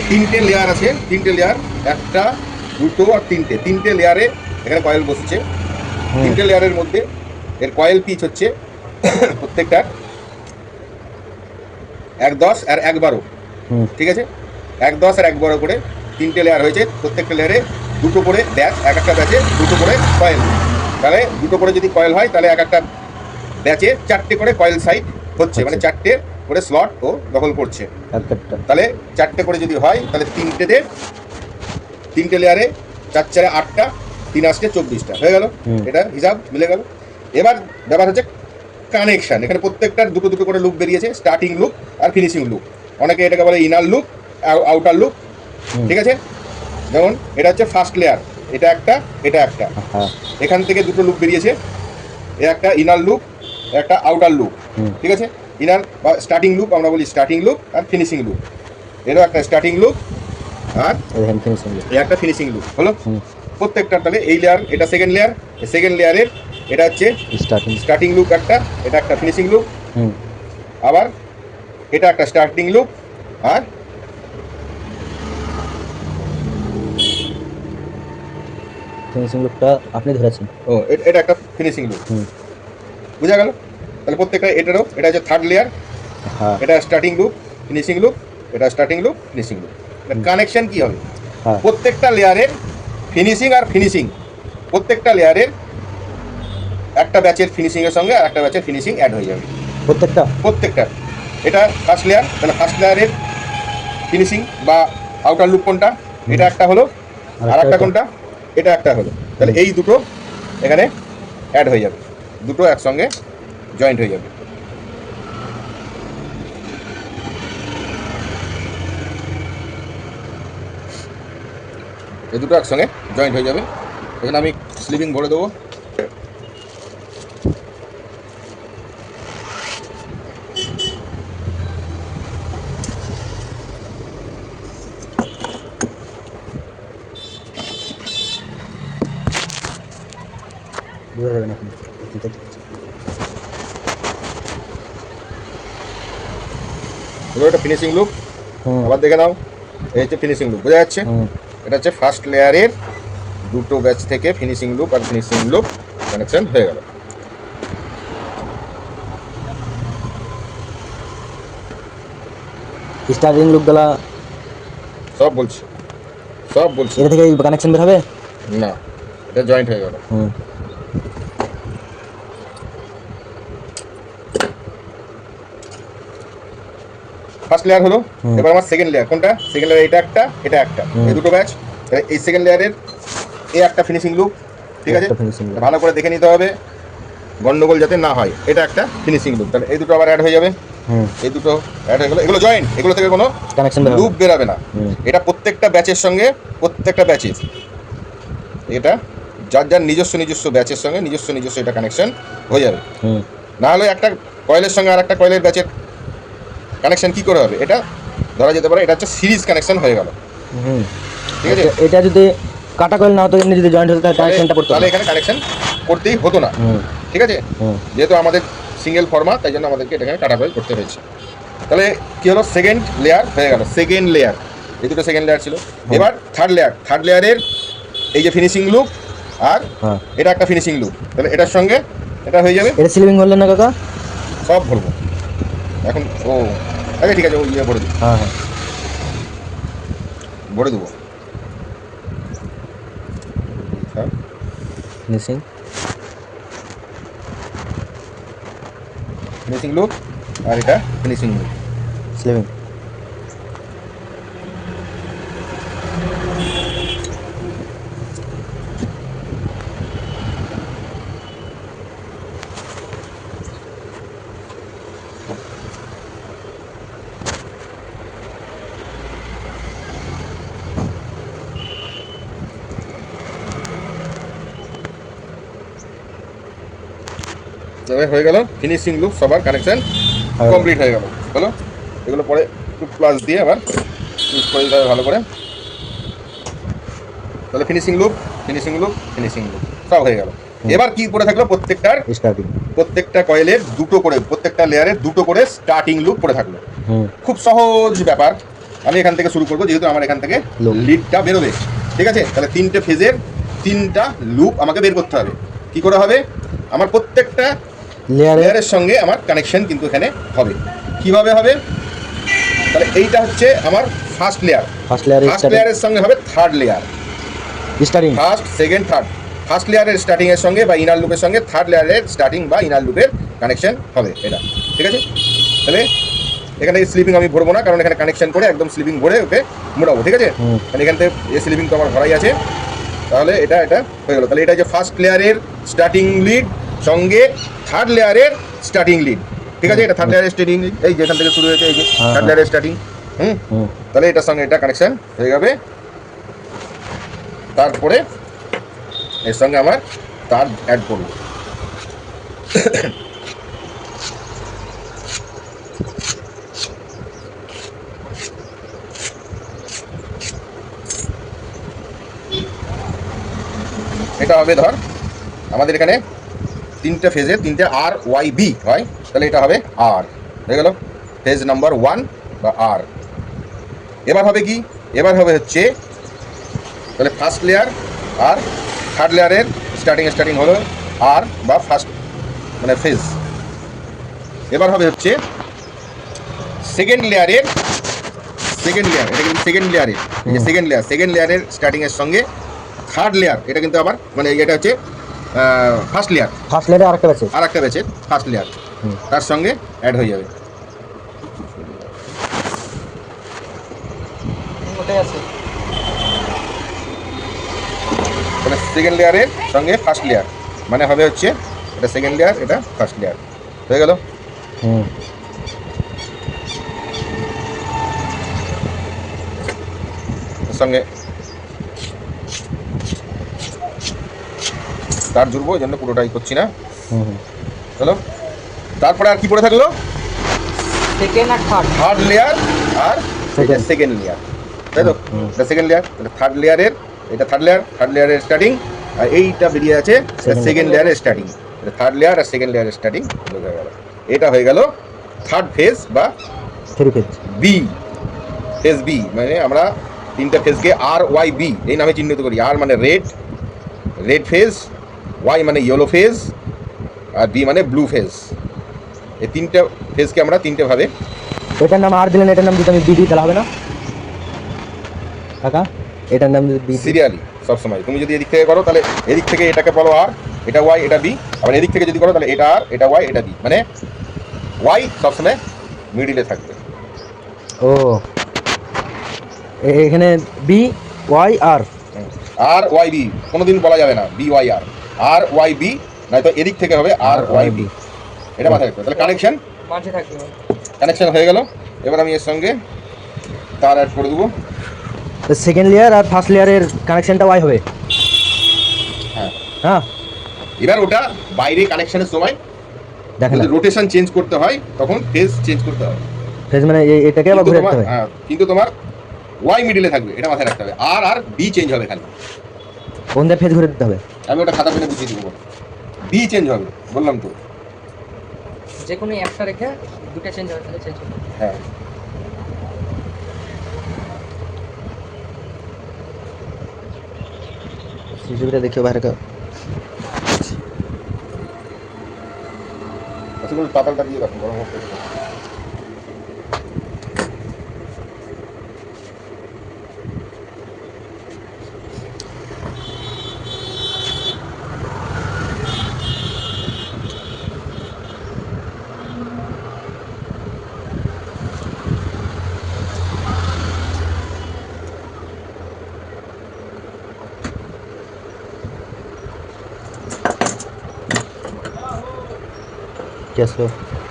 তিনটে লেয়ার আছে তিনটে লেয়ার একটা দুটো আর তিনটে। তিনটে লেয়ারে এখানে কয়েল বসেছে। তিনটে লেয়ারের মধ্যে এর কয়েল পিচ হচ্ছে প্রত্যেকটা। এক দশ আর এক বারো। ঠিক আছে? এক দশ আর এক বারো করে তিনটে লেয়ার হয়েছে। প্রত্যেকটা লেয়ারে দুটো করে ব্যাচ এক একটা ব্যাচে দুটো করে কয়েল তাহলে দুটো করে যদি কয়েল হয় তাহলে এক একটা ব্যাচে চারটে করে কয়েল সাইড হচ্ছে। মানে আচ্ছা। চারটে করে স্লট ও দখল করছে। তাহলে চারটে করে যদি হয় তাহলে তিনটেতে তিনটে লেয়ারে চার চারে আটটা তিন আসতে চব্বিশটা। হয়ে গেল? এটা হিসাব মিলে গেল। এবার ব্যাপার হচ্ছে কানেকশান এখানে প্রত্যেকটার দুটো দুটো করে লুক বেরিয়েছে স্টার্টিং লুক আর ফিনিশিং লুক অনেকে এটাকে বলে ইনার লুক আউটার লুক ঠিক আছে? যেমন এটা হচ্ছে ফার্স্ট লেয়ার এটা একটা এটা একটা। এখান থেকে দুটো লুক বেরিয়েছে। এ একটা ইনার লুক একটা আউটার লুক ঠিক আছে? ইনার বা স্টার্টিং লুক আমরা বলি স্টার্টিং লুক আর ফিনিশিং লুক এরও একটা স্টার্টিং লুক আর একটা ফিনিশিং লুক হলো? প্রত্যেকটা তাহলে এই লেয়ার এটা সেকেন্ড লেয়ার সেকেন্ড লেয়ারের এটা হচ্ছে স্টার্টিং স্টার্টিং লুক একটা এটা একটা ফিনিশিং লুক হুম। আবার এটা একটা স্টার্টিং লুক আর ফিনিশিং লুকটা আপনি ধরেছেন। ও এটা একটা ফিনিশিং লুক হুম। বুঝা গেল? তাহলে প্রত্যেকটা এটারও এটা হচ্ছে থার্ড লেয়ার হ্যাঁ। এটা স্টার্টিং লুক ফিনিশিং লুক এটা starting look finishing look connection কি হবে? হ্যাঁ। প্রত্যেকটা লেয়ারের ফিনিশিং আর ফিনিশিং প্রত্যেকটা লেয়ারের একটা ব্যাচের ফিনিশিং এর সঙ্গে আর একটা ব্যাচের ফিনিশিং অ্যাড হয়ে যাবে। প্রত্যেকটা? প্রত্যেকটা। এটা ফার্স্ট লেয়ার তাহলে ফার্স্ট লেয়ারের ফিনিশিং বা আউটার লুক কোনটা? এটা একটা হলো আর একটা কোনটা? এটা একটা হলো। তাহলে এই দুটো এখানে অ্যাড হয়ে যাবে। দুটো একসঙ্গে জয়েন্ট হয়ে যাবে এই দুটো একসঙ্গে জয়েন্ট হয়ে যাবে এখানে আমি স্লিপিং ভরে দেবো বোঝা যাবে না এগুলো একটা ফিনিশিং লুক আবার দেখে নাও এই হচ্ছে ফিনিশিং লুক বোঝা যাচ্ছে? এটা হচ্ছে ফার্স্ট লেয়ারের দুটো ব্যাচ থেকে ফিনিশিং লুক আর ফিনিশিং লুক কানেকশন হয়ে গেল। স্টার্টিং লুকগুলা সব বলছি। সব বলছি। এটা থেকে কানেকশন বের হবে? না এটা জয়েন্ট হয়ে গেল। হুম। ফার্স্ট লেয়ার হলো এবার আমার সেকেন্ড লেয়ার কোনটা? সেকেন্ড লেয়ার এটা একটা এটা একটা। এই দুটো ব্যাচ এই সেকেন্ড লেয়ারের এই একটা ফিনিশিং লুক ঠিক আছে? ভালো করে দেখে নিতে হবে গন্ডগোল যাতে না হয়। এটা একটা ফিনিশিং লুক তাহলে এই দুটো আবার অ্যাড হয়ে যাবে। হুম। এই দুটো অ্যাড হয়ে গেলো। এগুলো জয়েন্ট এগুলো থেকে কোনো কানেকশন লুপ বেরাবে না। এটা প্রত্যেকটা ব্যাচের সঙ্গে প্রত্যেকটা ব্যাচের এটা যার যার নিজস্ব নিজস্ব ব্যাচের সঙ্গে নিজস্ব নিজস্ব এটা কানেকশন হয়ে যাবে। না হলে একটা কয়েলের সঙ্গে আর একটা কয়েলের ব্যাচের কানেকশন কি করে হবে? এটা ধরা যেতে পারে এটা হচ্ছে সিরিজ কানেকশন হয়ে গেল। ঠিক আছে? এটা- যদি কাটা কয়েল না হতো এমনি যদি জয়েন্ট হতো তাহলে কানেকশনটা করতে তাহলে এখানে কানেকশন করতেই হতো না। ঠিক আছে? যেহেতু আমাদের সিঙ্গেল ফর্মা তাই জন্য আমাদেরকে এটাকে কাটা কয়েল করতে হয়েছে। তাহলে কি হলো? সেকেন্ড লেয়ার হয়ে গেল। সেকেন্ড লেয়ার এই দুটো সেকেন্ড লেয়ার ছিল। এবার থার্ড লেয়ার থার্ড লেয়ারের এই যে ফিনিশিং লুক আর হ্যাঁ। এটা একটা ফিনিশিং লুক তাহলে এটার সঙ্গে এটা হয়ে যাবে? এটা সিলিং করলেন না কাকা? সব ভরবো এখন ও। আচ্ছা ঠিক আছে ওই ইয়ে দেবো। হ্যাঁ হ্যাঁ। ভরে দেবো। মিসিং ফিনিশিং লুক আর এটা? ফিনিশিং লুক স্লিভিং তবে হয়ে গেল ফিনিশিং লুক সবার কানেকশন কমপ্লিট হয়ে গেল। হলো? এগুলো পরে একটু প্লাস দিয়ে আবার ইউজ করে দিতে হবে ভালো করে। তাহলে finishing look finishing look finishing look সব হয়ে গেল। এবার কি পড়ে থাকল? প্রত্যেকটার স্টার্টিং প্রত্যেকটা কয়েলের দুটো করে প্রত্যেকটা লেয়ারের দুটো করে স্টার্টিং লুক পড়ে থাকল। খুব সহজ ব্যাপার। আমি এখান থেকে শুরু করব যেহেতু আমার এখান থেকে লিডটা বেরোবে। ঠিক আছে? তাহলে তিনটে ফেজের তিনটা লুপ আমাকে বের করতে হবে। কি করে হবে? আমার প্রত্যেকটা লেয়ারের সঙ্গে আমার কানেকশন কিন্তু এখানে হবে। কীভাবে হবে? তাহলে এইটা হচ্ছে আমার ফার্স্ট লেয়ার ফার্স্ট লেয়ারে ফার্স্ট লেয়ারের সঙ্গে হবে third layer starting first second third first লেয়ারের স্টার্টিং এর সঙ্গে বা ইনার লুপের সঙ্গে থার্ড লেয়ারের স্টার্টিং বা ইনার লুপের কানেকশন হবে এটা। ঠিক আছে? তাহলে এখানে স্লিপিং আমি ভরবো না কারণ এখানে কানেকশন করে একদম স্লিপিং ভরে ওকে মোড়াবো ঠিক আছে। তাহলে এখান থেকে এ স্লিপিং তো আমার ভরাই আছে। তাহলে এটা এটা হয়ে গেলো। তাহলে এটা যে ফার্স্ট লেয়ারের স্টার্টিং লিড সঙ্গে থার্ড লেয়ারের স্টার্টিং লিড ঠিক আছে? এটা থার্ড লেয়ারের স্টার্টিং লিড এই যেখান থেকে শুরু হয়েছে এই যে থার্ড। লেয়ারের স্টার্টিং হুম? হুম। তাহলে এটার সঙ্গে এটা কানেকশন হয়ে যাবে। তারপরে এর সঙ্গে আমার তার অ্যাড করব। এটা হবে ধর আমাদের এখানে তিনটে ফেজে তিনটে আর ওয়াই বি হয়। তাহলে এটা হবে আর হয়ে গেল? ফেজ নাম্বার ওয়ান বা আর এবার হবে কি? এবার হবে হচ্ছে তাহলে ফার্স্ট লেয়ার আর থার্ড লেয়ারের স্টার্টিং স্টার্টিং হলো আর বা ফার্স্ট মানে ফেজ এবার হবে হচ্ছে সেকেন্ড লেয়ারের সেকেন্ড লেয়ার এটা কিন্তু সেকেন্ড লেয়ারের। সেকেন্ড লেয়ার সেকেন্ড লেয়ারের স্টার্টিংয়ের সঙ্গে থার্ড লেয়ার এটা কিন্তু আবার মানে এটা হচ্ছে ফার্স্ট লেয়ার ফার্স্ট লেয়ারে আরেকটা আছে আর একটা ব্যাচের ফার্স্ট লেয়ার। তার সঙ্গে অ্যাড হয়ে যাবে। ওটাই আছে। তাহলে সেকেন্ড লেয়ারের সঙ্গে ফার্স্ট লেয়ার মানে হবে হচ্ছে এটা সেকেন্ড লেয়ার এটা ফার্স্ট লেয়ার হয়ে গেল? হুম। সঙ্গে তার জুড়বো ওই জন্য পুরোটাই করছি না। চলো। তারপরে আর কি পড়ে থাকল? সেকেন্ড আর থার্ড থার্ড লেয়ার আর সেকেন্ড লেয়ার তাই তো? এটা সেকেন্ড লেয়ার এটা থার্ড লেয়ারের এটা থার্ড লেয়ার থার্ড লেয়ারের স্টার্টিং আর এইটা বেরিয়ে আছে সেকেন্ড লেয়ারের স্টার্টিং এটা থার্ড লেয়ার আর সেকেন্ড লেয়ারের স্টার্টিং হয়ে গেল। এটা হয়ে গেল থার্ড ফেজ বা বি ফেজ বি মানে আমরা তিনটা ফেজকে আর ওয়াই বি এই নামে চিহ্নিত করি। আর মানে রেড রেড ফেজ ওয়াই মানে ইয়েলো ফেজ আর বি মানে ব্লু ফেজ এই তিনটে ফেজকে আমরা তিনটে ভাবে এটার নাম আর দিলেন এটার নাম যদি আমি বিডি তাহলে হবে না? কাকা এটার নাম যদি সিরিয়ালি সবসময়। তুমি যদি এদিক থেকে করো তাহলে এদিক থেকে এটাকে বলো আর এটা ওয়াই এটা বি আবার এদিক থেকে যদি করো তাহলে এটা আর এটা ওয়াই এটা বি মানে ওয়াই সবসময় মিডিলে থাকবে। ও। এখানে B Y R R Y B কোনোদিন বলা যাবে না। B Y R R Y B নয়তো এদিক থেকে হবে আর ওয়াই বি এটা মাথায় রাখবে তাহলে কানেকশন মাঝে থাকবে কানেকশন হয়ে গেল। এবার আমি এর সঙ্গে তার অ্যাড করে দেবো। সেকেন্ড লেয়ার আর ফার্স্ট লেয়ারের কানেকশনটা ওয়াই হবে। হ্যাঁ। হ্যাঁ। এবার ওটা বাইরে কানেকশনের সময় দেখেন যদি রোটেশন চেঞ্জ করতে হয় তখন ফেজ চেঞ্জ করতে হবে। ফেজ মানে এ- এটাকে আবার ঘুরে রাখতে হবে। হ্যাঁ, কিন্তু তোমার ওয়াই মিডিলে থাকবে। এটা মাথায় রাখতে হবে। আর আর বি চেঞ্জ হবে খালি কোন দিয়ে ফেজ ঘুরে দিতে হবে? আমি ওটা খাতা পেনে বুঝিয়ে দেবো। বি চেঞ্জ হবে বললাম তো। যে কোনো একটা রেখে দুটো চেঞ্জ হবে তাহলে চেঞ্জ হবে। হ্যাঁ। সিসিটিভিটা দেখিও বাইরে কা- আচ্ছা করে পাতালটা দিয়ে রাখো গরম হোক একটু। কি আসলো